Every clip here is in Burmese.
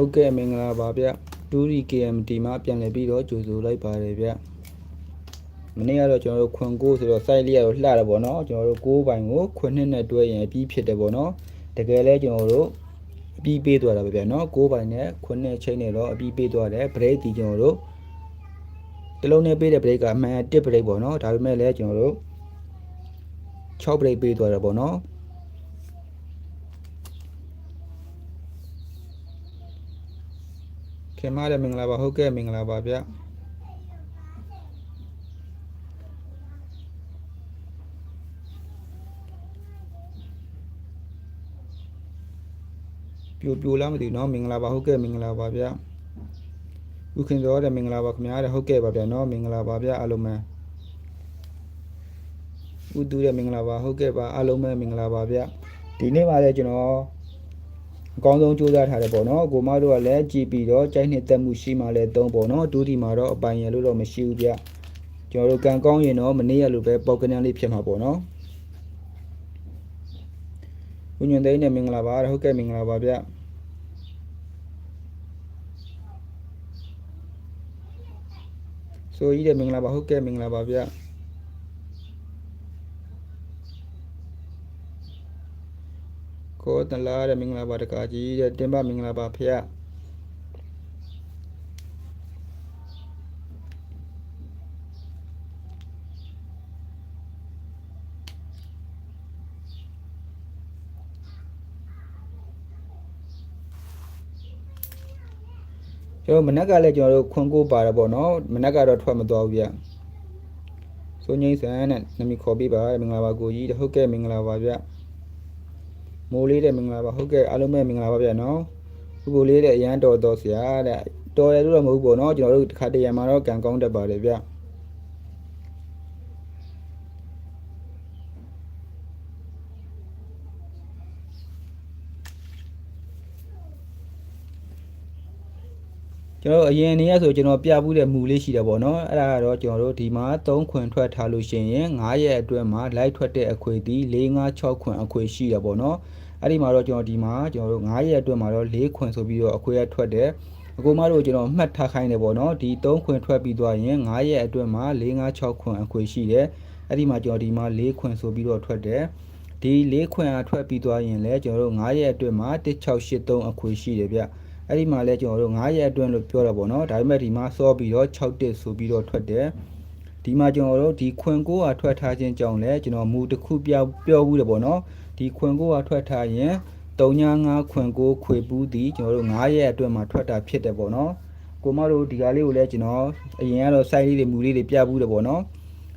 ဟုတ်ကဲ့မင်္ဂလာပါဗျတူရီ KMT မှာပြန်လည်ပြီးတော့ကြိုဆိုလိုက်ပါတယ်ဗျမနေ့ကတော့ကျွန်တော်တို့ခွန်ကိုဆိုတော့ site လေးကတော့လှတယ်ပေါ့နော်ကျွန်တော်တို့6ဘိုင်ကိုခွန်နှစ်နဲ့တွဲရင်အပြီးဖြစ်တယ်ပေါ့နော်တကယ်လဲကျွန်တော်တို့အပြီးပေးသွားတာပဲဗျနော်6ဘိုင်နဲ့ခွန်နှစ်ချိန်နဲ့တော့အပြီးပေးသွားတယ် break ဒီကျွန်တော်တို့တလုံးနဲ့ပေးတဲ့ break ကအမှန်1 break ပေါ့နော်ဒါပေမဲ့လည်းကျွန်တော်တို့6 break ပေးသွားတယ်ပေါ့နော် ခင်မလည်းမင်္ဂလာပါဟုတ်ကဲ့မင်္ဂလာပါဗျပြိုပြိုလားမသိဘူးเนาะမင်္ဂလာပါဟုတ်ကဲ့မင်္ဂလာပါဗျဥခင်စောတဲ့မင်္ဂလာပါခင်ဗျားတဲ့ဟုတ်ကဲ့ပါဗျာเนาะမင်္ဂလာပါဗျအားလုံးပဲဥတူတဲ့မင်္ဂလာပါဟုတ်ကဲ့ပါအားလုံးပဲမင်္ဂလာပါဗျဒီနေ့ပါလေကျွန်တော် အကောင်းဆုံးကြိုးစားထားတယ်ပေါ့နော်ကိုမတို့ကလည်းကြည်ပြီးတော့ကြိုက်နှစ်သက်မှုရှိမှလည်းသုံးပေါ့နော်ဒူးဒီမှာတော့အပိုင်ရလို့တော့မရှိဘူးဗျကျွန်တော်တို့ကံကောင်းရင်တော့မနေ့ကလိုပဲပေါက်ကနန်းလေးဖြစ်မှာပေါ့နော်ဦးညွန်သိန်းနဲ့မင်္ဂလာပါဟုတ်ကဲ့မင်္ဂလာပါဗျဆိုကြီးတဲ့မင်္ဂလာပါဟုတ်ကဲ့မင်္ဂလာပါဗျ ကိုတလာတဲ့မင်္ဂလာပါတကာကြီးတဲ့တင်ပမင်္ဂလာပါဖေ။ကျွန်တော်မနက်ကလည်းကျွန်တော်တို့ခွန်ကိုပါတယ်ပေါ့နော်မနက်ကတော့ထွက်မသွားဘူးဗျစိုးငိမ့်ဆန်နဲ့နမီခေါ်ပေးပါမင်္ဂလာပါကိုကြီးတဲ့ဟုတ်ကဲ့မင်္ဂလာပါဗျ မိုးလေးတဲ့မင်္ဂလာပါဟုတ်ကဲ့အားလုံးပဲမင်္ဂလာပါဗျနော်ခုကိုလေးတဲ့အရန်တော်တော်ဆရာတဲ့တော်တယ်လို့တော့မဟုတ်ဘူးပေါ့နော်ကျွန်တော်တို့တစ်ခါတရံမှာတော့ကံကောင်းတတ်ပါတယ်ဗျကျွန်တော်အရင်နေ့ကဆိုကျွန်တော်ပြဘူးတဲ့မူလေးရှိတယ်ပေါ့နော်အဲ့ဒါကတော့ကျွန်တော်တို့ဒီမှာ3ခွင်ထွက်ထားလို့ရှိရင်9ရက်အတွင်းမှာ light ထွက်တဲ့အခွေဒီ4 5 6ခွင်အခွေရှိတယ်ပေါ့နော် အဲ့ဒီမှာတော့ကျွန်တော်ဒီမှာကျွန်တော်တို့9ရက်အတွင်းမှာတော့4ခွင်ဆိုပြီးတော့အခွေရထွက်တယ်အကူမတို့ကျွန်တော်မှတ်ထားခိုင်းတယ်ပေါ့နော်ဒီ3ခွင်ထွက်ပြီးသွားရင်9ရက်အတွင်းမှာ4 5 6ခွင်အခွေရှိတယ်အဲ့ဒီမှာကျွန်တော်ဒီမှာ4ခွင်ဆိုပြီးတော့ထွက်တယ်ဒီ၄ခွင်အထွက်ပြီးသွားရင်လည်းကျွန်တော်တို့9ရက်အတွင်းမှာ1683အခွေရှိတယ်ဗျအဲ့ဒီမှာလည်းကျွန်တော်တို့9ရက်အတွင်းလို့ပြောတာပေါ့နော်ဒါပေမဲ့ဒီမှာစောပြီးတော့6တက်ဆိုပြီးတော့ထွက်တယ် ဒီမှာကျွန်တော်တို့ဒီခွင်ကိုကထွက်ထားခြင်းကြောင့်လည်းကျွန်တော်မူတစ်ခုပြောပြောဘူးတယ်ပေါ့နော်ဒီခွင်ကိုကထွက်ထားရင်395ခွင်ကိုခွေပူးသည်ကျွန်တော်တို့9ရက်အတွင်းမှာထွက်တာဖြစ်တယ်ပေါ့နော်ကိုမတို့ဒီကားလေးကိုလည်းကျွန်တော်အရင်ကတော့ site လေးတွေမူလေးတွေပြဘူးတယ်ပေါ့နော်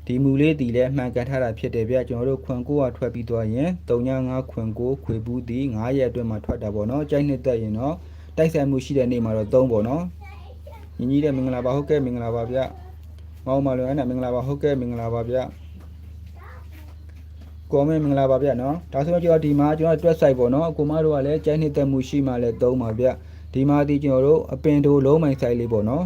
ဒီမူလေးတီလည်းမှန်ကန်ထားတာဖြစ်တယ်ဗျကျွန်တော်တို့ခွန်ကိုကထွက်ပြီးသွားရင်395ခွန်ကိုခွေဘူးတီ9ရက်အတွင်းမှာထွက်တာပေါ့နော်ကြိုက်နှစ်သက်ရင်တော့တိုက်ဆိုင်မှုရှိတဲ့နေ့မှာတော့3ပေါ့နော်ညီကြီးတဲ့မင်္ဂလာပါဟုတ်ကဲ့မင်္ဂလာပါဗျ မောင်မလွန်အဲ့နဲ့မင်္ဂလာပါဟုတ်ကဲ့မင်္ဂလာပါဗျကောမင်မင်္ဂလာပါဗျနော်ဒါဆိုတော့ကျွန်တော်ဒီမှာကျွန်တော်တွက်ဆိုင်ပေါ့နော်အကူမတို့ကလည်းကြိုက်နှစ်သက်မှုရှိမှလည်း3ပါဗျဒီမှာဒီကျွန်တော်တို့အပင်တို့လုံးမိုင်ဆိုင်လေးပေါ့နော်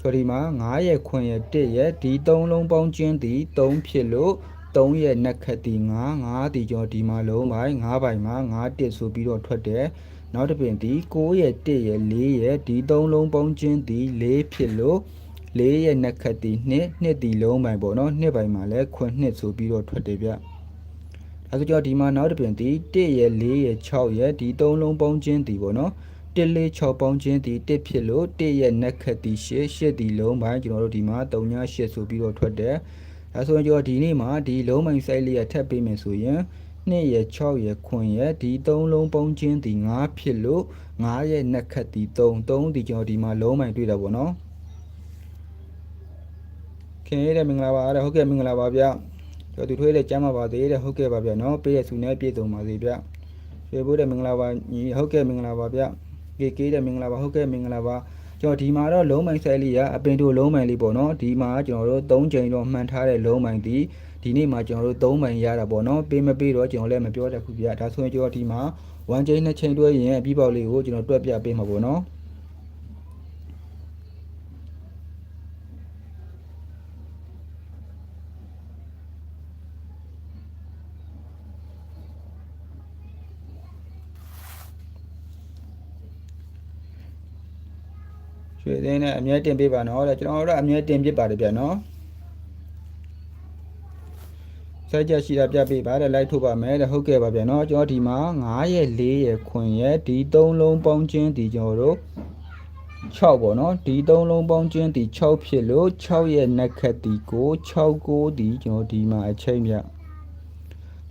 ဆိုဒီမှာ9ရက်ခွင်ရက်1ရက်ဒီ3လုံးပေါင်းချင်းဒီ3ဖြစ်လို့3ရက်နက်ခတ်ဒီ9 9ဒီကျွန်တော်ဒီမှာလုံးပိုင်း9ပိုင်းမှာ9တစ်ဆိုပြီးတော့ထွက်တယ်နောက်တစ်ပင်ဒီ9ရက်1ရက်4ရက်ဒီ3လုံးပေါင်းချင်းဒီ4ဖြစ်လို့ 4ရက်နက်ခတ်ဒီ2နှစ်ဒီလုံးပိုင်းပေါ့နော်နှစ်ပိုင်းမှာလည်းခွင်နှစ်ဆိုပြီးတော့ထွက်တယ်ဗျဒါဆိုကြောဒီမှာနောက်တစ်ပင်ဒီ1ရက်4ရက်6ရက်ဒီ3လုံးပေါင်းချင်းဒီပေါ့နော်1 4 6ပေါင်းချင်းဒီ1ဖြစ်လို့1ရက်နက်ခတ်ဒီ8 8ဒီလုံးပိုင်းကျွန်တော်တို့ဒီမှာ3ည8ဆိုပြီးတော့ထွက်တယ်ဒါဆိုရင်ကျွန်တော်ဒီနေ့မှာဒီလုံးပိုင်း site လေးရထပ်ပေးမယ်ဆိုရင်2ရက်6ရက်9ရက်ဒီ3လုံးပေါင်းချင်းဒီ9ဖြစ်လို့9ရက်နက်ခတ်ဒီ3 3ဒီကျွန်တော်ဒီမှာလုံးပိုင်းတွေ့တာပေါ့နော် ခင်ရတဲ့မင်္ဂလာပါတဲ့ဟုတ်ကဲ့မင်္ဂလာပါဗျကျွန်တော်သူထွေးတဲ့ကျမ်းပါပါသေးတဲ့ဟုတ်ကဲ့ပါဗျနော်ပေးတဲ့စုနဲ့ပြည့်စုံပါစေဗျရွှေဘိုးတဲ့မင်္ဂလာပါညီဟုတ်ကဲ့မင်္ဂလာပါဗျကေကေတဲ့မင်္ဂလာပါဟုတ်ကဲ့မင်္ဂလာပါကျွန်တော်ဒီမှာတော့လုံးမိုင်ဆိုင်လေးကအပင်တို့လုံးမိုင်လေးပေါ့နော်ဒီမှာကျွန်တော်တို့3ချိန်တော့မှန်ထားတဲ့လုံးမိုင်ဒီဒီနေ့မှာကျွန်တော်တို့3မိုင်ရတာပေါ့နော်ပေးမပေးတော့ကျွန်တော်လည်းမပြောတတ်ဘူးဗျဒါဆိုရင်ကျွန်တော်ဒီမှာ1ချိန်2ချိန်တွဲရင်အပြီးပေါက်လေးကိုကျွန်တော်တွက်ပြပေးမှာပေါ့နော် ရွှေသိန်းနဲ့အမြဲတင်ပေးပါနော်တဲ့ကျွန်တော်တို့အမြဲတင်ပြပါတယ်ဗျနော်စိုက်ကြရှိတာပြပေးပါတဲ့လိုက်ထုတ်ပါမယ်တဲ့ဟုတ်ကဲ့ပါဗျနော်ကျွန်တော်ဒီမှာ9ရဲ့4ရဲ့ခွင်ရဲ့ဒီ3လုံးပေါင်းချင်းဒီကျွန်တော်တို့6ပေါ့နော်ဒီ3လုံးပေါင်းချင်းဒီ6ဖြစ်လို့6ရဲ့နက်ခတ်ဒီကို6ကိုဒီကျွန်တော်ဒီမှာအချိန်ပြ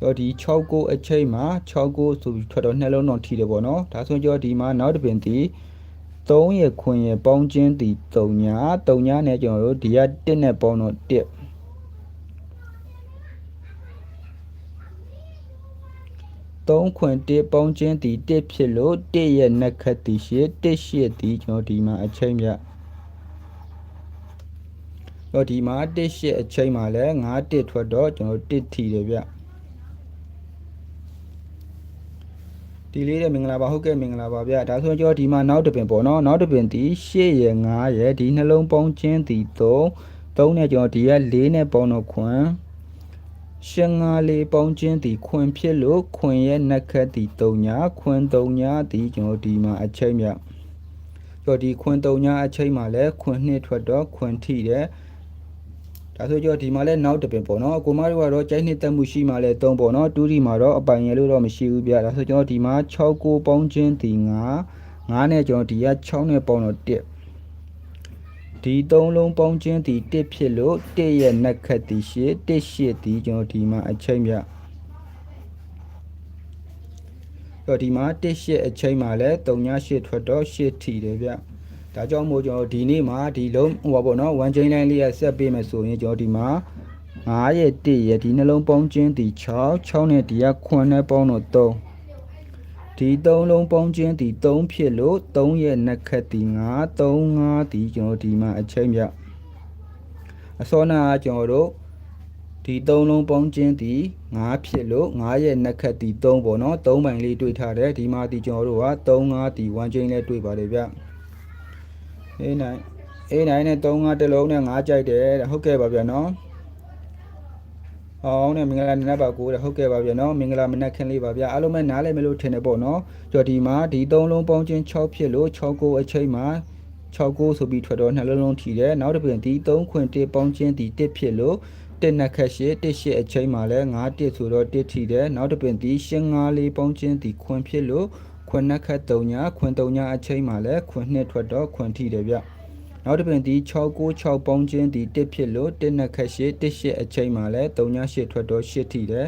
တော့ဒီ6ကိုအချိန်မှာ6ကိုဆိုပြီးထွက်တော့နှလုံးတော့ထိတယ်ပေါ့နော်ဒါဆိုကျွန်တော်ဒီမှာနောက်တစ်ပင်ဒီ 3ရဲ့ခွင်ရဲ့ပေါင်းချင်းဒီ3ညာ3ညာနဲ့ကျွန်တော်တို့ဒီက1နဲ့ပေါင်းတော့1 3ခွင်1ပေါင်းချင်းဒီ1ဖြစ်လို့1ရဲ့နက်ခတ်ဒီရှစ်1ရှစ်ဒီကျွန်တော်ဒီမှာအချိန်ပြတော့ဒီမှာ1ရှစ်အချိန်မှာလဲ9 1ထွက်တော့ကျွန်တော်1ထီတယ်ဗျ ဒီလေးတဲ့မင်္ဂလာပါဟုတ်ကဲ့မင်္ဂလာပါဗျဒါဆိုရင်ကျွန်တော်ဒီမှာနောက်တစ်ပင်ပေါ့နော်နောက်တစ်ပင်ဒီ8ရဲ့9ရဲ့ဒီနှလုံးပေါင်းချင်းဒီ3 3နဲ့ကျွန်တော်ဒီက4နဲ့ပေါင်းတော့ခွင်ရှင်းငါလေးပေါင်းချင်းဒီခွင်ဖြစ်လို့ခွင်ရဲ့နက်ခတ်ဒီ3ညာခွင်3ညာဒီကျွန်တော်ဒီမှာအချိန်မြတော့ဒီခွင်3ညာအချိန်မှာလဲခွင်နှစ်ထွက်တော့ခွင်ထိတယ် ဒါဆိုကြောဒီမှာလဲနောက်တစ်ပင်ပေါ့နော်အကိုမတို့ကတော့ကြိုက်နှစ်တက်မှုရှိမှလဲ3ပေါ့နော်တူးဒီမှာတော့အပိုင်ရလို့တော့မရှိဘူးဗျဒါဆိုကျွန်တော်ဒီမှာ6ကိုပေါင်းချင်းဒီ9 9နဲ့ကျွန်တော်ဒီက6နဲ့ပေါင်းတော့1ဒီသုံးလုံးပေါင်းချင်းဒီ1ဖြစ်လို့1ရဲ့နက်ခတ်ဒီရှစ်1ရှစ်ဒီကျွန်တော်ဒီမှာအချိန်ပြတော့ဒီမှာ1ရှစ်အချိန်မှာလဲ3ည8ထွက်တော့8ထီတယ်ဗျ ဒါကြောင့်မို့ကျွန်တော်ဒီနေ့မှာဒီလုံးဟိုပါပေါ့နော်1 chain line လေးရဆက်ပေးမယ်ဆိုရင်ကျွန်တော်ဒီမှာ9ရဲ့1ရဲ့ဒီနှလုံးပေါင်းချင်းဒီ6 6နဲ့ဒီက9နဲ့ပေါင်းတော့3ဒီ3လုံးပေါင်းချင်းဒီ3ဖြစ်လို့3ရဲ့နက်ခတ်ဒီ9 3 5ဒီကျွန်တော်ဒီမှာအချိန်ပြအစောနာကကျွန်တော်တို့ဒီ3လုံးပေါင်းချင်းဒီ9ဖြစ်လို့9ရဲ့နက်ခတ်ဒီ3ပေါ့နော်3ပိုင်လေးတွေ့ထားတယ်ဒီမှာဒီကျွန်တော်တို့က3 5ဒီ1 chain လေးတွေ့ပါတယ်ဗျ A9 A9 နဲ့35တစ်လုံးနဲ့5ကြိုက်တယ်တဲ့ဟုတ်ကဲ့ပါဗျာနော်အောင်နဲ့မင်္ဂလာနေ့ပါကိုတဲ့ဟုတ်ကဲ့ပါဗျာနော်မင်္ဂလာမနက်ခင်းလေးပါဗျာအားလုံးပဲနားလည်မလို့ထင်တယ်ပေါ့နော်ကြော်ဒီမှာဒီ3လုံးပေါင်းချင်း6ဖြစ်လို့6ကိုအချိန်မှာ6ကိုဆိုပြီးထွက်တော့နှလုံးလုံးထီတယ်နောက်တစ်ပြင်ဒီ3ခွင်1ပေါင်းချင်းဒီ1ဖြစ်လို့တစ်နှစ်ခက်ရှိတစ်ရှိအချိန်မှာလဲ9တစ်ဆိုတော့တစ်ထီတယ်နောက်တစ်ပြင်ဒီရှင်း9လေးပေါင်းချင်းဒီခွင်ဖြစ်လို့ ခွင်နှစ်ခက်3ညခွင်3ညအချိန်မှာလဲခွင်နှစ်ထွက်တော့ခွင်ထီတယ်ဗျနောက်တစ်ပင်ဒီ696ပေါင်းချင်းဒီ1ဖြစ်လို့1နှစ်ခက်ရှိ1ရှိအချိန်မှာလဲ3ည8ထွက်တော့8ထီတယ်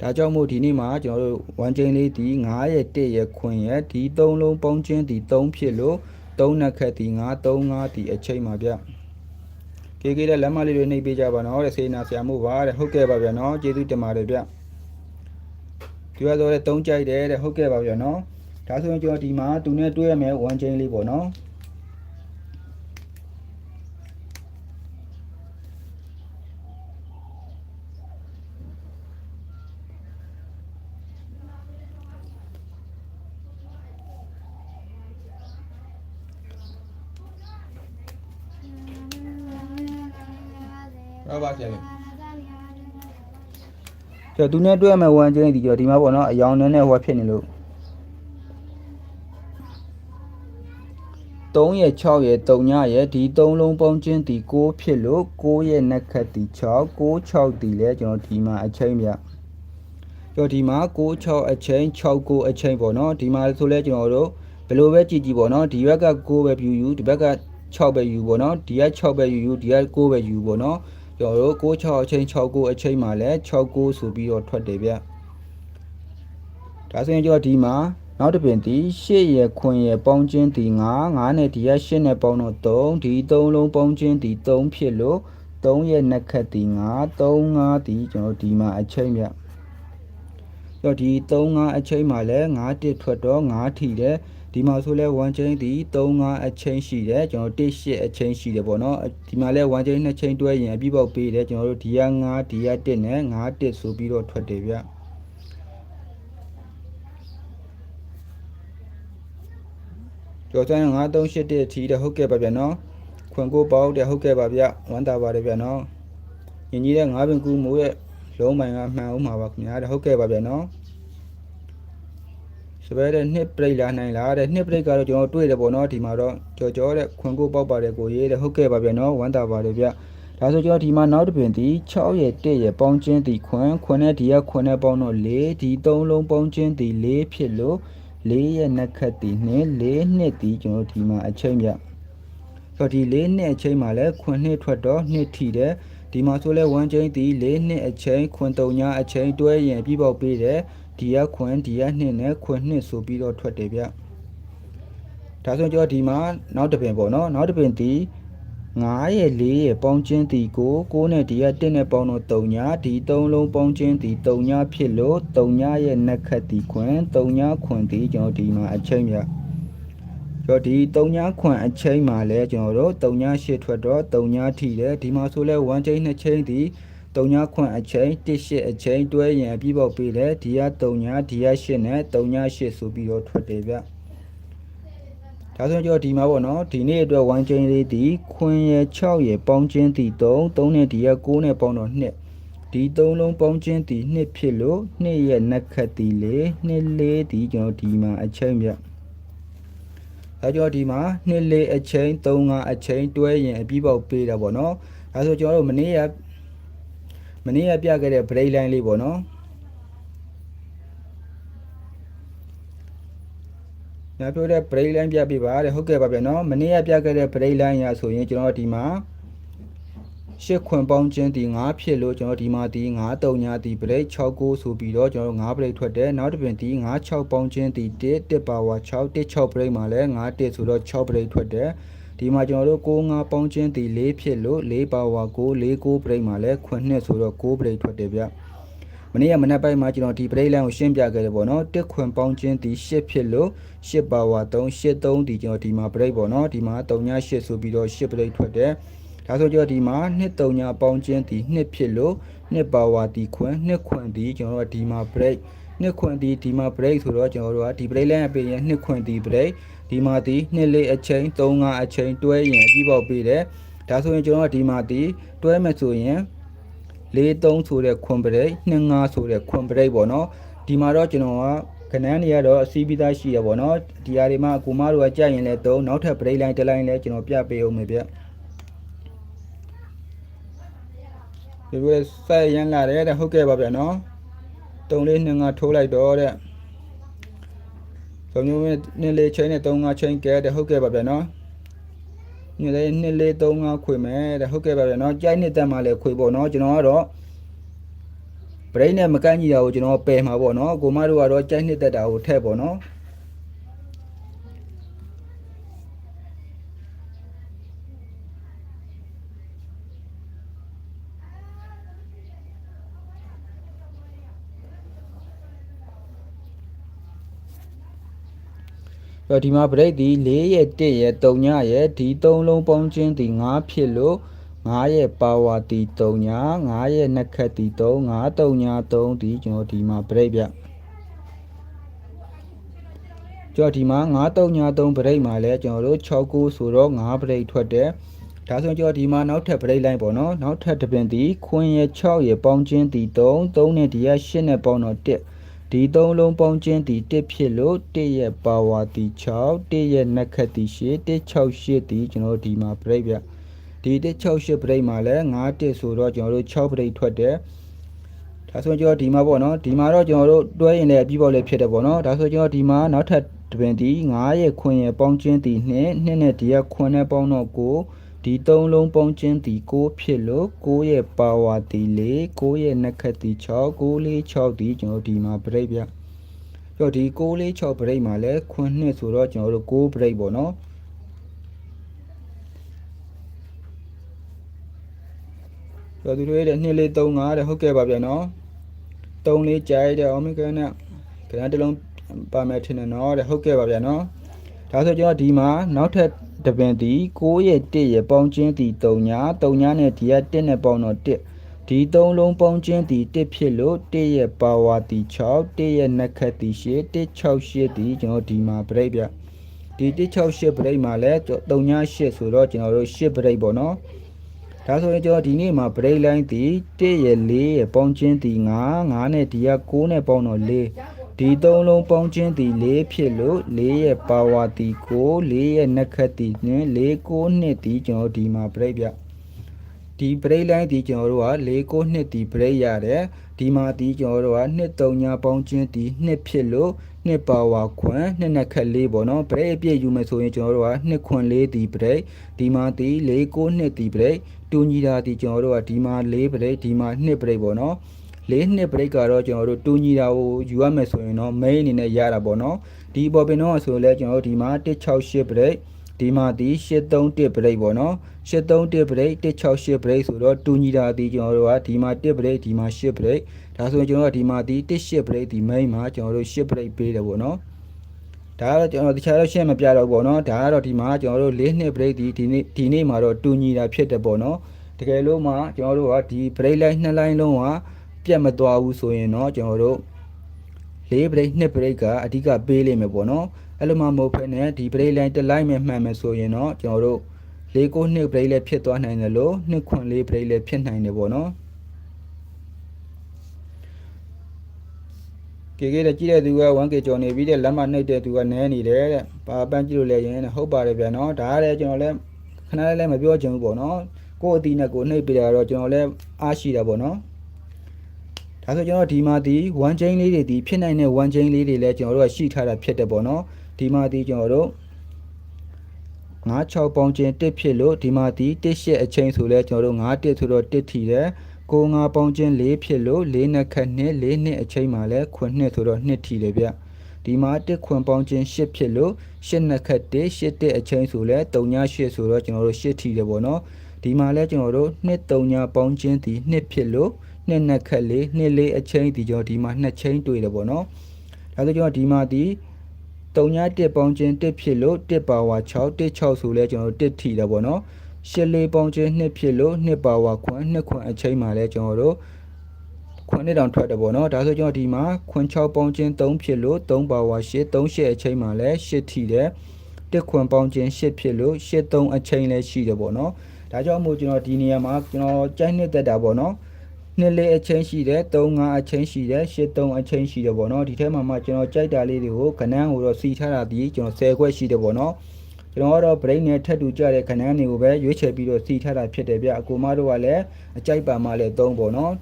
ဒါကြောင့်မို့ဒီနေ့မှာကျွန်တော်တို့1ချင်းလေးဒီ9ရဲ့1ရဲ့ခွင်ရဲ့ဒီ3လုံးပေါင်းချင်းဒီ3ဖြစ်လို့3နှစ်ခက်ဒီ9 3 5ဒီအချိန်မှာဗျကေကေတဲ့လက်မလေးတွေနှိပ်ပေးကြပါနော်တဲ့စေနာဆရာမို့ပါတဲ့ဟုတ်ကဲ့ပါဗျာနော်ကျေးဇူးတင်ပါတယ်ဗျဒီကတော့3ကြိုက်တယ်တဲ့ဟုတ်ကဲ့ပါဗျာနော် ဒါဆိုရင်ကျွန်တော်ဒီမှာသူနဲ့တွဲရမယ်1 chain လေးပေါ့နော်ဟုတ်ပါဆရာကြီးကျွန်တော်သူနဲ့တွဲရမယ်1 chain ဒီကျော်ဒီမှာပေါ့နော်အယောင်နဲ့နဲ့ဟိုဖြစ်နေလို့ 3ရဲ့6ရဲ့3ညရဲ့ဒီ3လုံးပေါင်းချင်းဒီ6ဖြစ်လို့6ရဲ့နက်ခတ်ဒီ6 6 6ဒီလဲကျွန်တော်ဒီမှာအချိန်ပြကျွန်တော်ဒီမှာ6 6အချိန်6 9အချိန်ပေါ့နော်ဒီမှာဆိုလဲကျွန်တော်တို့ဘယ်လိုပဲကြည့်ကြည့်ပေါ့နော်ဒီဘက်က6ပဲပြူယူဒီဘက်က6ပဲယူပေါ့နော်ဒီက6ပဲယူယူဒီက9ပဲယူပေါ့နော်ကျွန်တော်တို့6 6အချိန်6 9အချိန်မှာလဲ6 9ဆိုပြီးတော့ထွက်တယ်ဗျဒါဆိုရင်ကျွန်တော်ဒီမှာ နောက်တစ်ပင်ဒီရှစ်ရယ်ခွင်ရယ်ပေါင်းချင်းဒီ9 9နဲ့ဒီရရှစ်နဲ့ပေါင်းတော့3ဒီ3လုံးပေါင်းချင်းဒီ3ဖြစ်လို့3ရဲ့နက်ခတ်ဒီ9 3 5ဒီကျွန်တော်ဒီမှာအချိန်ပြတော့ဒီ3 5အချိန်မှာလဲ9တစ်ထွက်တော့9ထီတယ်ဒီမှာဆိုလဲ1 chain ဒီ3 5အချိန်ရှိတယ်ကျွန်တော်1 8အချိန်ရှိတယ်ပေါ့နော်ဒီမှာလဲ1 chain 2 chain တွဲရင်အပြည့်ပေါက်ပေးတယ်ကျွန်တော်တို့ဒီက9ဒီက1နဲ့9 1ဆိုပြီးတော့ထွက်တယ်ဗျ ကျော်စမ်း9381ထီတဲ့ဟုတ်ကဲ့ပါဗျာနော်ခွန်ကိုပေါက်တဲ့ဟုတ်ကဲ့ပါဗျဝမ်းသာပါတယ်ဗျာနော်ညီကြီးတဲ့9ပင်ကူမိုးရဲ့လုံးပိုင်ကမှန်ဦးမှာပါခင်ဗျာတဲ့ဟုတ်ကဲ့ပါဗျာနော်စပယ်တဲ့နှစ်ပရိတ်လာနိုင်လားတဲ့နှစ်ပရိတ်ကတော့ကျွန်တော်တွေ့တယ်ပေါ့နော်ဒီမှာတော့ကြော်ကြော်တဲ့ခွန်ကိုပေါက်ပါတယ်ကိုရေးတဲ့ဟုတ်ကဲ့ပါဗျာနော်ဝမ်းသာပါတယ်ဗျဒါဆိုကျွန်တော်ဒီမှာနောက်တစ်ပင်ဒီ6ရဲ့1ရဲ့ပေါင်းချင်းဒီခွန်ခွန်နဲ့ဒီကခွန်နဲ့ပေါင်းတော့4ဒီ3လုံးပေါင်းချင်းဒီ4ဖြစ်လို့ 4ရဲ့နှက်ခတ်ဒီ2 4နှစ်ဒီကျွန်တော်ဒီမှာအချိန်ဗျဆိုတော့ဒီ4နှစ်အချိန်မှာလဲခွန်နှစ်ထွက်တော့နှစ်ထီတယ်ဒီမှာဆိုလဲ1ချင်းဒီ4နှစ်အချိန်ခွန်3ညအချိန်တွဲရင်ပြီးပေါက်ပေးတယ်ဒီကခွန်ဒီကနှစ်နဲ့ခွန်နှစ်ဆိုပြီးတော့ထွက်တယ်ဗျဒါဆိုကျွန်တော်ဒီမှာနောက်တစ်ပင်ပေါ့နော်နောက်တစ်ပင်ဒီ 9ရဲ့4ရဲ့ပေါင်းချင်းဒီကို6နဲ့ဒီက1နဲ့ပေါင်းတော့3ညဒီ3လုံးပေါင်းချင်းဒီ3ညဖြစ်လို့3ညရဲ့နှက်ခတ်ဒီခွန်3ညခွန်ဒီကျွန်တော်ဒီမှာအချိန်ဗျကျွန်တော်ဒီ3ညခွန်အချိန်မှာလဲကျွန်တော်တို့3ည8ထွက်တော့3ညထိတယ်ဒီမှာဆိုလဲ1ချိန်2ချိန်ဒီ3ညခွန်အချိန်1 8အချိန်တွဲရင်အပြီးပေါက်ပေးတယ်ဒီက3ညဒီက8နဲ့3ည8ဆိုပြီးတော့ထွက်တယ်ဗျ ဒါဆိုကျွန်တော်ဒီမှာပေါ့နော်ဒီနေ့အတွက်1ချိန်လေးဒီခွန်ရ6ရပေါင်းချင်းဒီ3 3နဲ့ဒီက9နဲ့ပေါင်းတော့2ဒီ3လုံးပေါင်းချင်းဒီ2ဖြစ်လို့2ရဲ့နှက်ခတ်ဒီလေး2လေးဒီကျွန်တော်ဒီမှာအချိန်ဗျအဲကြောဒီမှာ2လေးအချိန်3 5အချိန်တွဲရင်အပြီးပေါက်ပေးတာပေါ့နော်ဒါဆိုကျွန်တော်တို့မနေ့ကမနေ့ကပြခဲ့တဲ့ break line လေးပေါ့နော် ညပြောတဲ့ break line ပြပြပါတဲ့ဟုတ်ကဲ့ပါဗျာနော်မနေ့ကပြခဲ့တဲ့ break line ရဆိုရင်ကျွန်တော်ဒီမှာရှစ်ခွန်ပေါင်းချင်းဒီ9ဖြစ်လို့ကျွန်တော်ဒီမှာဒီ9 3ညာဒီ break 6 9ဆိုပြီးတော့ကျွန်တော်9 break ထွက်တယ်နောက်တစ်ပြင်ဒီ9 6ပေါင်းချင်းဒီ1 1 power 6 1 6 break မှာလဲ9 1ဆိုတော့6 break ထွက်တယ်ဒီမှာကျွန်တော်တို့6 5ပေါင်းချင်းဒီ4ဖြစ်လို့4 power 9 4 9 break မှာလဲခွန်နှစ်ဆိုတော့6 break ထွက်တယ်ဗျ မနေ့ကမနက်ပိုင်းမှာကျွန်တော်ဒီ break line ကိုရှင်းပြခဲ့တယ်ပေါ့နော်တစ်ခွန်ပေါင်းချင်းဒီ10ဖြစ်လို့10 power 3 8 3ဒီကျွန်တော်ဒီမှာ break ပေါ့နော်ဒီမှာ3ည8ဆိုပြီးတော့10 break ထွက်တယ်ဒါဆိုကျွန်တော်ဒီမှာ2 3ညပေါင်းချင်းဒီ2ဖြစ်လို့2 power ဒီခွန်2ခွန်ဒီကျွန်တော်တို့ဒီမှာ break 2ခွန်ဒီဒီမှာ break ဆိုတော့ကျွန်တော်တို့ကဒီ break line ပေးရင်2ခွန်ဒီ break ဒီမှာဒီ2လေးအချိန်3 5အချိန်တွဲရင်ပြီးပေါက်ပေးတယ်ဒါဆိုရင်ကျွန်တော်ကဒီမှာဒီတွဲမယ်ဆိုရင် 43ဆိုတဲ့ခွန်ပရိတ်25ဆိုတဲ့ခွန်ပရိတ်ပေါ့နော်ဒီမှာတော့ကျွန်တော်ကကနန်းတွေကတော့အစီးပြီးသားရှိရပေါ့နော်ဒီဟာတွေမှာကိုမတို့ကကြိုက်ရင်လည်း3နောက်ထပ်ပရိတ်လိုင်းတစ်လိုင်းလည်းကျွန်တော်ပြပေးအောင်မယ်ဗျဒီလိုဆက်ရန်လာတယ်တဲ့ဟုတ်ကဲ့ပါဗျာနော်3လေး25ထိုးလိုက်တော့တဲ့ဆိုမျိုးနဲ့လေးချိန်နဲ့35ချိန်ကဲတဲ့ဟုတ်ကဲ့ပါဗျာနော် ညလေး2လေး35ခွေမယ်တဲ့ဟုတ်ကဲ့ပါဗျာနော်ကြိုက်နှစ်တက်မှလည်းခွေပေါ့နော်ကျွန်တော်ကတော့ဘရိတ်နဲ့မကန့်ကြီးတာကိုကျွန်တော်ပယ်မှာပေါ့နော်ကိုမတို့ကတော့ကြိုက်နှစ်တက်တာကိုထည့်ပေါ့နော် တော့ဒီမှာ break ဒီ4ရဲ့1ရဲ့3ညရဲ့ဒီ3လုံးပေါင်းချင်းဒီ9ဖြစ်လို့9ရဲ့ power ဒီ3ည9ရဲ့နှက်ခတ်ဒီ3 9 3ည3ဒီကျွန်တော်ဒီမှာ break ဗျကျော်ဒီမှာ9 3ည3 break မှာလဲကျွန်တော်တို့6 9ဆိုတော့9 break ထွက်တယ်ဒါဆိုကျော်ဒီမှာနောက်ထပ် break line ပေါ့နော်နောက်ထပ်တစ်ပင်ဒီခွင်းရဲ့6ရဲ့ပေါင်းချင်းဒီ3 3နဲ့ဒီက8နဲ့ပေါင်းတော့1 ဒီသုံးလုံးပေါင်းချင်းဒီ1ဖြစ်လို့1ရဲ့ power ဒီ6 1ရဲ့နှက်ခတ်ဒီ8 168ဒီကျွန်တော်ဒီမှာ break ဗျဒီ168 break မှာလဲ9 1ဆိုတော့ကျွန်တော်တို့6 break ထွက်တယ်ဒါဆိုကျွန်တော်ဒီမှာပေါ့နော်ဒီမှာတော့ကျွန်တော်တို့တွဲရင်လည်းပြီးပေါ့လေဖြစ်တယ်ပေါ့နော်ဒါဆိုကျွန်တော်ဒီမှာနောက်ထပ်တပင်ဒီ9ရဲ့ခွင်ရဲ့ပေါင်းချင်းဒီ2 2နဲ့ဒီကခွင်နဲ့ပေါင်းတော့9 ဒီသုံးလုံးပေါင်းချင်းဒီ6ဖြစ်လို့6ရဲ့ power ဒီ4 6ရဲ့နှက်ခတ်ဒီ6 6 4 6ဒီကျွန်တော်ဒီမှာ break ဗျကြောဒီ6 4 6 break မှာလဲခွန်းနှစ်ဆိုတော့ကျွန်တော်တို့6 break ပေါ့နော်ကြောသူတို့ရဲ့2 4 3 5တဲ့ဟုတ်ကဲ့ပါဗျာနော်3လေးကြိုက်တဲ့ omega နဲ့ခဏတစ်လုံးပါမယ်ထင်တယ်နော်တဲ့ဟုတ်ကဲ့ပါဗျာနော် ဒါဆိုကျွန်တော်ဒီမှာနောက်ထပ်တပင်ဒီ6ရဲ့1ရဲ့ပေါင်းချင်းဒီ3ညာ3ညာနဲ့ဒီက1နဲ့ပေါင်းတော့1ဒီ3လုံးပေါင်းချင်းဒီ1ဖြစ်လို့1ရဲ့ power ဒီ6 1ရဲ့နှက်ခတ်ဒီ8 168ဒီကျွန်တော်ဒီမှာ break ဗျဒီ168 break မှာလဲ3ညာ8ဆိုတော့ကျွန်တော်တို့8 break ပေါ့နော်ဒါဆိုရင်ကျွန်တော်ဒီနေ့မှာ break line ဒီ1ရဲ့4ရဲ့ပေါင်းချင်းဒီ9 9နဲ့ဒီက9နဲ့ပေါင်းတော့4 ဒီဒီသုံးလုံးပေါင်းခြင်းသည်၄ဖြစ်လို့၄ရဲ့ပါဝါသည်ကို၄ရဲ့နက္ခတ်သည်နှင့်၄ကိုနှစ်သည်ကျွန်တော်ဒီမှာပြိပြဒီပြိလိုင်းဒီကျွန်တော်တို့က၄ကိုနှစ်ဒီပြိရတယ်ဒီမှာဒီကျွန်တော်တို့ကနှစ်သုံးညာပေါင်းခြင်းဒီနှစ်ဖြစ်လို့နှစ်ပါဝါခွန်နှစ်နက္ခတ်၄ပေါ့နော်ပြိအပြည့်ယူမယ်ဆိုရင်ကျွန်တော်တို့ကနှစ်ခွန်၄ဒီပြိဒီမှာဒီ၄ကိုနှစ်ဒီပြိတူညီတာဒီကျွန်တော်တို့ကဒီမှာ၄ပြိဒီမှာနှစ်ပြိပေါ့နော် လေးနှစ် break ကတော့ကျွန်တော်တို့တူညီတာကိုယူရမယ်ဆိုရင်တော့ main အနေနဲ့ရတာပေါ့နော်ဒီပေါ်ပင်တော့ဆိုလဲကျွန်တော်တို့ဒီမှာ168 break ဒီမှာဒီ831 break ပေါ့နော်831 break 168 break ဆိုတော့တူညီတာဒီကျွန်တော်တို့ကဒီမှာ1 break ဒီမှာ8 break ဒါဆိုရင်ကျွန်တော်တို့ကဒီမှာဒီ18 break ဒီ main မှာကျွန်တော်တို့8 break ပေးတယ်ပေါ့နော်ဒါကတော့ကျွန်တော်တခြားတော့ရှင်းမပြတော့ပေါ့နော်ဒါကတော့ဒီမှာကျွန်တော်တို့၄နှစ် break ဒီဒီနေ့ဒီနေ့မှာတော့တူညီတာဖြစ်တယ်ပေါ့နော်တကယ်လို့မှကျွန်တော်တို့ကဒီ break line နှစ် line လုံးက ပြတ်မသွားဘူးဆိုရင်တော့ကျွန်တော်တို့၄ break 2 break ကအဓိကပေးလိမ့်မယ်ပေါ့နော်အဲ့လိုမှမဟုတ်ဖ ೇನೆ ဒီ break line တစ် line ပဲမှန်မယ်ဆိုရင်တော့ကျွန်တော်တို့၄ကို2 break လည်းဖြစ်သွားနိုင်တယ်လို့2ခွန်4 break လည်းဖြစ်နိုင်တယ်ပေါ့နော်ကေကေတဲ့ကြည့်တဲ့သူက 1k ကျော်နေပြီးတဲ့လက်မနှိပ်တဲ့သူကနည်းနေတယ်တဲ့။ဘာပန်းကြည့်လို့လဲရင်ဟုတ်ပါတယ်ဗျာနော်။ဒါကလည်းကျွန်တော်လည်းခဏလေးလည်းမပြောချင်ဘူးပေါ့နော်။ကိုယ့်အတီးနဲ့ကိုယ်နှိပ်ပြတာတော့ကျွန်တော်လည်းအားရှိတာပေါ့နော်။ ဒါဆိုကျွန်တော်ဒီမှာဒီ one chain လေးတွေဒီဖြစ်နိုင်တဲ့ one chain လေးတွေလည်းကျွန်တော်တို့ကရှိထားတာဖြစ်တယ်ပေါ့နော်။ဒီမှာဒီကျွန်တော်တို့9 6ပေါင်းချင်း1ဖြစ်လို့ဒီမှာဒီ1ရှစ်အချိန်ဆိုလဲကျွန်တော်တို့9 1ဆိုတော့1ထီတယ်။ကိုငါပေါင်းချင်း၄ဖြစ်လို့၄နှစ်ခက်နှစ်၄နှစ်အချိန်မှလဲခွနှစ်ဆိုတော့နှစ်ထီတယ်ဗျဒီမှာတစ်ခွန်ပေါင်းချင်း၈ဖြစ်လို့၈နှစ်ခက်၁၈တစ်အချိန်ဆိုလဲ3ည8ဆိုတော့ကျွန်တော်တို့၈ထီတယ်ပေါ့နော်ဒီမှာလဲကျွန်တော်တို့နှစ်3ညပေါင်းချင်းဒီနှစ်ဖြစ်လို့ နှစ်နှစ်ခက်လေးနှစ်လေးအချိန်ဒီကျွန်တော်ဒီမှာနှစ်ချိန်တွေ့တယ်ပေါ့နော်ဒါဆိုကျွန်တော်ဒီမှာဒီ3ည1ပေါင်းချင်း1ဖြစ်လို့1ပါဝါ6 1 6ဆိုလဲကျွန်တော်တို့1ထီတယ်ပေါ့နော်ရှစ်လေးပေါင်းချင်းနှစ်ဖြစ်လို့နှစ်ပါဝါခွန်းနှစ်ခွန်းအချိန်မှလဲကျွန်တော်တို့ခွန်းနှစ်တောင်ထွက်တယ်ပေါ့နော်ဒါဆိုကျွန်တော်ဒီမှာခွန်း6ပေါင်းချင်း3ဖြစ်လို့3ပါဝါ8 3ရှစ်အချိန်မှလဲ8ထီတယ်တစ်ခွန်းပေါင်းချင်း8ဖြစ်လို့8 3အချိန်လဲရှိတယ်ပေါ့နော်ဒါကြောင့်မို့ကျွန်တော်ဒီနေရာမှာကျွန်တော်ကြိုက်နှစ်သက်တာပေါ့နော် နှစ်လေးအချင်းရှိတယ်3 5အချင်းရှိတယ်8 3အချင်းရှိတယ်ပေါ့နော်ဒီထဲမှာမှကျွန်တော်ကြိုက်တာလေးတွေကိုခဏန်းကိုတော့စီထားတာဒီကျွန်တော်10ခွက်ရှိတယ်ပေါ့နော်ကျွန်တော်ကတော့ brain နဲ့ထပ်တူကြတဲ့ခဏန်းတွေကိုပဲရွေးချယ်ပြီးတော့စီထားတာဖြစ်တယ်ဗျအကူမတို့ကလည်းအကြိုက်ပါမှလည်းသုံးပေါ့နော်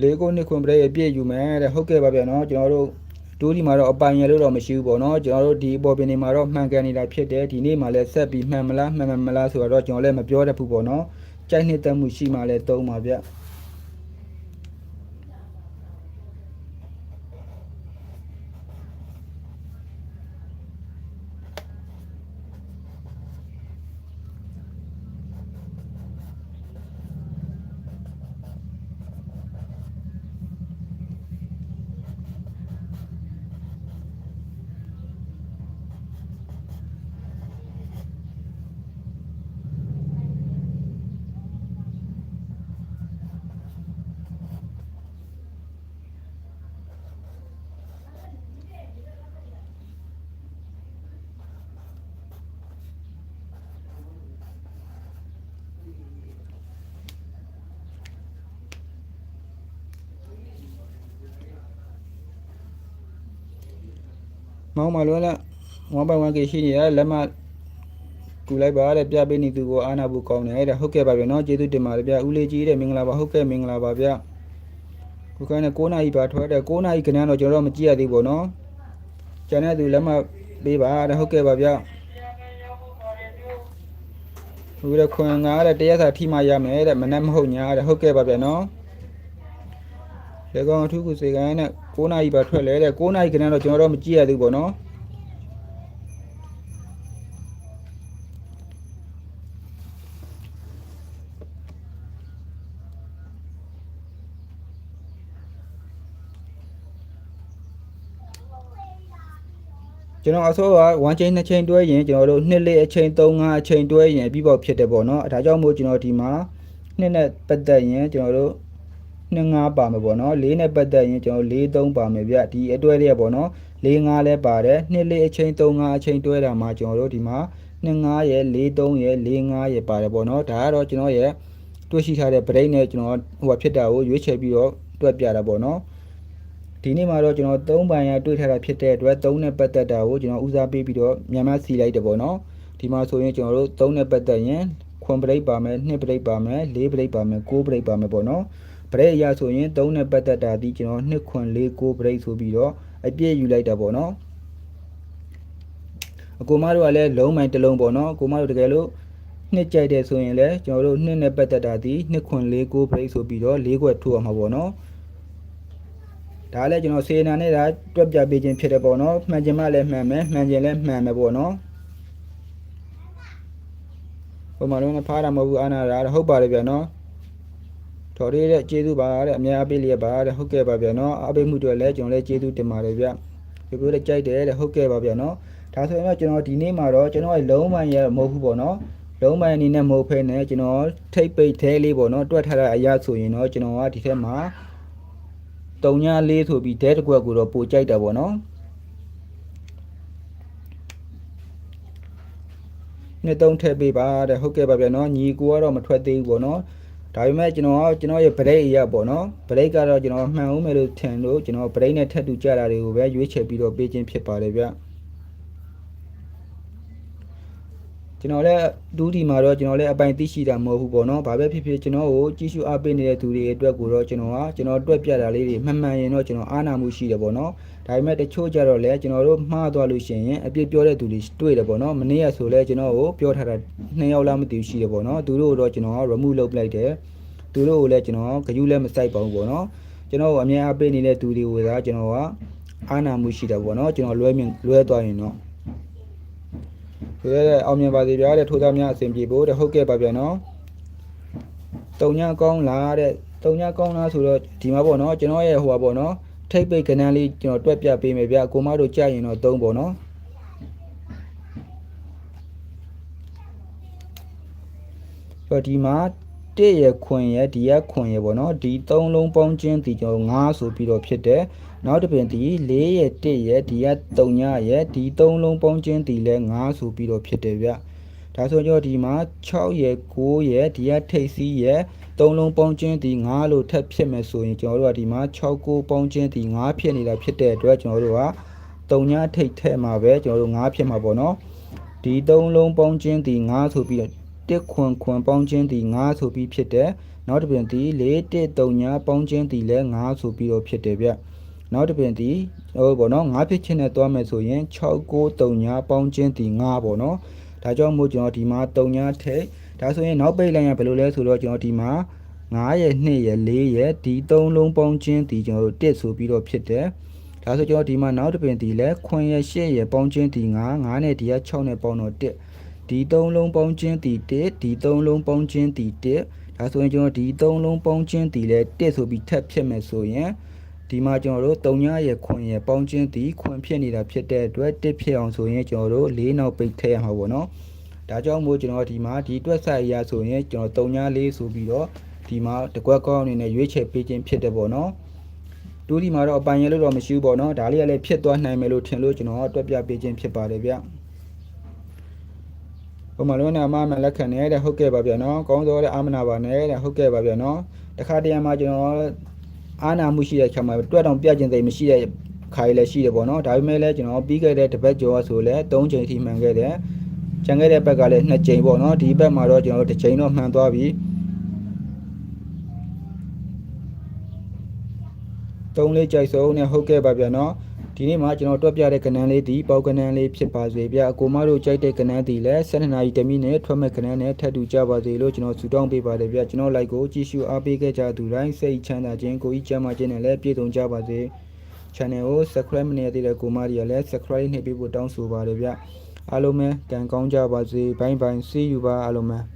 လေးကိုနှစ်ခွန်ပရဲပြည့်ယူမယ်တဲ့ဟုတ်ကဲ့ပါဗျာနော်ကျွန်တော်တို့ တိုးဒီမှာတော့အပိုင်ရလို့တော့မရှိဘူးပေါ့နော်ကျွန်တော်တို့ဒီအပေါ်ပင်တွေမှာတော့မှန်ကန်နေတာဖြစ်တယ်ဒီနေ့မှလည်းဆက်ပြီးမှန်မလားမှန်မလားဆိုတော့ကျွန်တော်လည်းမပြောတတ်ဘူးပေါ့နော်ကြိုက်နှစ်သက်မှုရှိမှလည်းသုံးပါဗျာ မောင်းမလို့လား1 by 1k ရှိနေရလက်မကူလိုက်ပါတဲ့ပြပေးနေသူကိုအာနာဘူးကောင်းတယ်တဲ့ဟုတ်ကဲ့ပါဗျာနော်ကျေးဇူးတင်ပါတယ်ဗျဦးလေးကြီးတဲ့မင်္ဂလာပါဟုတ်ကဲ့မင်္ဂလာပါဗျာခုကနဲ့9နာရီပါထွက်တယ်9နာရီခဏတော့ကျွန်တော်မကြည့်ရသေးဘူးနော်ကျန်တဲ့သူလက်မပေးပါတဲ့ဟုတ်ကဲ့ပါဗျာဟိုရခွန်ငါတဲ့တရားစာထိမှရမယ်တဲ့မနဲ့မဟုတ်ညာတဲ့ဟုတ်ကဲ့ပါဗျာနော်လေကောင်အထူးကုစေကန်နဲ့ 9နာရီပါထွက်လဲတဲ့9နာရီခဏတော့ကျွန်တော်တော့မကြည့်ရသေးဘူးပေါ့နော်ကျွန်တော်အစိုးရ1ချိန်2ချိန်တွဲရင်ကျွန်တော်တို့2လေးအချိန်3 5အချိန်တွဲရင်ပြီးပေါ့ဖြစ်တယ်ပေါ့နော်အဲဒါကြောင့်မို့ကျွန်တော်ဒီမှာ2နဲ့ပတ်သက်ရင်ကျွန်တော်တို့ 2 5ပါမယ်ပေါ့နော်4နဲ့ပတ်သက်ရင်ကျွန်တော်4 3ပါမယ်ဗျဒီအတွဲလေးပေါ့နော်4 5လဲပါတယ်2လေးအချိန်3 5အချိန်တွဲတာမှာကျွန်တော်တို့ဒီမှာ2 5ရဲ့4 3ရဲ့4 5ရဲ့ပါတယ်ပေါ့နော်ဒါကတော့ကျွန်တော်ရဲ့ဒတွေ့ရှိထားတဲ့ဗရိတ်နဲ့ကျွန်တော်ဟိုဟာဖြစ်တာကိုရွေးချယ်ပြီးတော့တွက်ပြတာပေါ့နော်ဒီနေ့မှာတော့ကျွန်တော်၃ပိုင်ရတွေ့ထားတာဖြစ်တဲ့အတွက်၃နဲ့ပတ်သက်တာကိုကျွန်တော်ဦးစားပေးပြီးတော့မြန်မာစီလိုက်တယ်ပေါ့နော်ဒီမှာဆိုရင်ကျွန်တော်တို့၃နဲ့ပတ်သက်ရင်ခွန်ပရိတ်ပါမယ်2ပရိတ်ပါမယ်4ပရိတ်ပါမယ်9ပရိတ်ပါမယ်ပေါ့နော် ပရိတ်အရာဆိုရင်3နဲ့ပတ်သက်တာဒီကျွန်တော်2ခွန်4 9ပရိတ်ဆိုပြီးတော့အပြည့်ယူလိုက်တာပေါ့နော်အကူမတို့ကလည်းလုံးမိုင်တစ်လုံးပေါ့နော်အကူမတို့တကယ်လို့နှစ်ကြိုက်တယ်ဆိုရင်လည်းကျွန်တော်တို့နှစ်နဲ့ပတ်သက်တာဒီ2ခွန်4 9ပရိတ်ဆိုပြီးတော့၄ခွက်ထိုးအောင်မှာပေါ့နော်ဒါလည်းကျွန်တော်စေနာနဲ့ဒါတွက်ပြပေးခြင်းဖြစ်တယ်ပေါ့နော်မှန်ချင်မှလည်းမှန်မယ်မှန်ချင်လည်းမှန်မယ်ပေါ့နော်ဟိုမှာလည်းဖားတာမဟုတ်ဘူးအာနာတာဟုတ်ပါတယ်ဗျာနော် တော်ရတဲ့ကျေးဇူးပါတဲ့အများအပေးလျက်ပါတဲ့ဟုတ်ကဲ့ပါဗျာနော်အပေးမှုတွေလည်းကျွန်တော်လည်းကျေးဇူးတင်ပါတယ်ဗျဒီလိုလည်းကြိုက်တယ်တဲ့ဟုတ်ကဲ့ပါဗျာနော်ဒါဆိုရင်တော့ကျွန်တော်ဒီနေ့မှာတော့ကျွန်တော်ရဲ့လုံးမိုင်ရမဟုတ်ဘူးပေါ့နော်လုံးမိုင်အနေနဲ့မဟုတ်ဖဲနဲ့ကျွန်တော်ထိတ်ပိတ်သေးလေးပေါ့နော်တွက်ထားတဲ့အရာဆိုရင်တော့ကျွန်တော်ကဒီထက်မှာ3ည4ဆိုပြီးဒဲတစ်ကွက်ကိုတော့ပိုကြိုက်တာပေါ့နော်နှစ်သုံးထည့်ပေးပါတဲ့ဟုတ်ကဲ့ပါဗျာနော်ညီကိုကတော့မထွက်သေးဘူးပေါ့နော် ဒါပေမဲ့ကျွန်တော်ကကျွန်တော်ရဲ့ break အရာပေါ့နော် break ကတော့ကျွန်တော်မှန်ဦးမယ်လို့ထင်လို့ကျွန်တော် break နဲ့ထပ်တူကြတာတွေကိုပဲရွေးချယ်ပြီးတော့ပေးခြင်းဖြစ်ပါတယ်ဗျ ကျွန်တော်လည်းဒူးဒီမှာတော့ကျွန်တော်လည်းအပိုင်သိရှိတာမဟုတ်ဘူးပေါ့နော်။ဘာပဲဖြစ်ဖြစ်ကျွန်တော်ကိုကြီးစုအားပေးနေတဲ့သူတွေအတွက်ကိုတော့ကျွန်တော်ကကျွန်တော်တွက်ပြတာလေးတွေမှန်မှန်ရင်တော့ကျွန်တော်အားနာမှုရှိတယ်ပေါ့နော်။ဒါပေမဲ့တချို့ကြတော့လည်းကျွန်တော်တို့မှားသွားလို့ရှိရင်အပြစ်ပြောတဲ့သူတွေတွေ့တယ်ပေါ့နော်။မနေ့ကဆိုလဲကျွန်တော်ကိုပြောထားတာနှစ်ယောက်လားမသိဘူးရှိတယ်ပေါ့နော်။သူတို့တော့ကျွန်တော်က remove လုပ်လိုက်တယ်။သူတို့ကိုလည်းကျွန်တော်ဂယုလည်းမစိုက်ပါဘူးပေါ့နော်။ကျွန်တော်ကိုအမြဲအားပေးနေတဲ့သူတွေကိုသာကျွန်တော်ကအားနာမှုရှိတယ်ပေါ့နော်။ကျွန်တော်လွဲမြင်လွဲသွားရင်တော့ ဆိုရဲအောင်မြင်ပါစေဗျာတဲ့ထိုးသားများအစဉ်ပြေဖို့တဲ့ဟုတ်ကဲ့ပါဗျာနော်တုံညကောင်းလားတဲ့တုံညကောင်းလားဆိုတော့ဒီမှာပေါ့နော်ကျွန်တော်ရဲ့ဟိုပါပေါ့နော်ထိတ်ပိတ်ကနန်းလေးကျွန်တော်တွက်ပြပေးမယ်ဗျာကိုမတို့ကြာရင်တော့သုံးပေါ့နော်ဆိုတော့ဒီမှာ တစ်ရခွင်ရဒီရခွင်ရပေါ့နော်ဒီသုံးလုံးပေါင်းချင်းဒီကျွန်တော်9ဆိုပြီးတော့ဖြစ်တယ်နောက်တစ်ပင်ဒီ4ရဲ့1ရဲ့ဒီက3ညရဲ့ဒီ3လုံးပေါင်းချင်းဒီလဲ5ဆိုပြီးတော့ဖြစ်တယ်ဗျဒါဆိုတော့ဒီမှာ6ရဲ့9ရဲ့ဒီကထိပ်စီးရဲ့3လုံးပေါင်းချင်းဒီ5လို့ထပ်ဖြစ်မယ်ဆိုရင်ကျွန်တော်တို့ကဒီမှာ6 9ပေါင်းချင်းဒီ5ဖြစ်နေတာဖြစ်တဲ့အတွက်ကျွန်တော်တို့က3ညထိပ်ထဲမှာပဲကျွန်တော်တို့5ဖြစ်မှာပေါ့နော်ဒီ3လုံးပေါင်းချင်းဒီ5ဆိုပြီးတော့ တစ်ခွန်ခွန်ပေါင်းချင်းဒီ5ဆိုပြီးဖြစ်တယ်နောက်တစ်ပင်ဒီ4 1 3ညပေါင်းချင်းဒီလဲ5ဆိုပြီးတော့ဖြစ်တယ်ဗျနောက်တစ်ပင်ဒီဟိုပေါ့နော်9ဖြစ်ချင်းနဲ့တွားမယ်ဆိုရင်6 9 3ညပေါင်းချင်းဒီ9ပေါ့နော်ဒါကြောင့်မို့ကျွန်တော်ဒီမှာ3ညထိတ်ဒါဆိုရင်နောက်ပိတ်လိုက်ရင်ဘယ်လိုလဲဆိုတော့ကျွန်တော်ဒီမှာ9ရဲ့2ရဲ့4ရဲ့ဒီ3လုံးပေါင်းချင်းဒီကျွန်တော်တို့1ဆိုပြီးတော့ဖြစ်တယ်ဒါဆိုကျွန်တော်ဒီမှာနောက်တစ်ပင်ဒီလဲခွန်ရဲ့8ရဲ့ပေါင်းချင်းဒီ9 9နဲ့ဒီက6နဲ့ပေါင်းတော့1 ဒီ3လုံးပေါင်းချင်းဒီ1ဒီ3လုံးပေါင်းချင်းဒီ1ဒါဆိုရင်ကျွန်တော်ဒီ3လုံးပေါင်းချင်းဒီလဲ1ဆိုပြီးထပ်ဖြစ်မယ်ဆိုရင်ဒီမှာကျွန်တော်တို့3ညရဲ့ခွန်ရဲ့ပေါင်းချင်းဒီခွန်ဖြစ်နေတာဖြစ်တဲ့အတွက်1ဖြစ်အောင်ဆိုရင်ကျွန်တော်တို့၄နောက်ပိတ်ထည့်ရမှာပေါ့နော်ဒါကြောင့်မို့ကျွန်တော်ဒီမှာဒီတွက်ဆိုင်အရာဆိုရင်ကျွန်တော်3ညလေးဆိုပြီးတော့ဒီမှာတကွက်ကောင်းအနေနဲ့ရွေးချယ်ပေးခြင်းဖြစ်တယ်ပေါ့နော်တူဒီမှာတော့အပိုင်ရလို့တော့မရှိဘူးပေါ့နော်ဒါလေးကလည်းဖြစ်သွားနိုင်မယ်လို့ထင်လို့ကျွန်တော်တွက်ပြပေးခြင်းဖြစ်ပါတယ်ဗျ ဟိုမှာလုံးနဲ့အမမလက်ခံနေတဲ့ဟုတ်ကဲ့ပါဗျာနော်ကောင်းသောတဲ့အာမနာပါနဲ့တဲ့ဟုတ်ကဲ့ပါဗျာနော်တခါတရံမှာကျွန်တော်အာနာမှုရှိတဲ့ခါမှာတွက်တော့ပြခြင်းသိမရှိတဲ့ခါရလည်းရှိတယ်ပေါ့နော်ဒါပေမဲ့လည်းကျွန်တော်ပြီးခဲ့တဲ့တစ်ပတ်ကျော်ဆိုလဲ3ချိန်ထိမှန်ခဲ့တယ်ကျန်ခဲ့တဲ့ဘက်ကလည်း2ချိန်ပေါ့နော်ဒီဘက်မှာတော့ကျွန်တော်တို့တစ်ချိန်တော့မှန်သွားပြီသုံးလေးကြိုက်စုံနဲ့ဟုတ်ကဲ့ပါဗျာနော် ဒီနေ့မှာကျွန်တော်တွက်ပြတဲ့ကဏ္ဍလေးဒီပေါက်ကဏ္ဍလေးဖြစ်ပါစေဗျာအကိုမတို့ကြိုက်တဲ့ကဏ္ဍဒီလည်း7နာရီတမိနဲ့ထွက်မဲ့ကဏ္ဍနဲ့ထပ်တူကြပါစေလို့ကျွန်တော်ဆုတောင်းပေးပါတယ်ဗျာကျွန်တော် like ကိုကြည့်ရှုအားပေးခဲ့ကြသူတိုင်းစိတ်ချမ်းသာခြင်းကိုကြီးကျမ်းမာခြင်းနဲ့လည်းပြည့်စုံကြပါစေ channel ကို subscribe မနေသေးတဲ့ကိုမတွေကလည်း subscribe နှိပ်ပေးဖို့တောင်းဆိုပါတယ်ဗျာအားလုံးပဲကံကောင်းကြပါစေဘိုင်းဘိုင်း see you ပါအားလုံးပဲ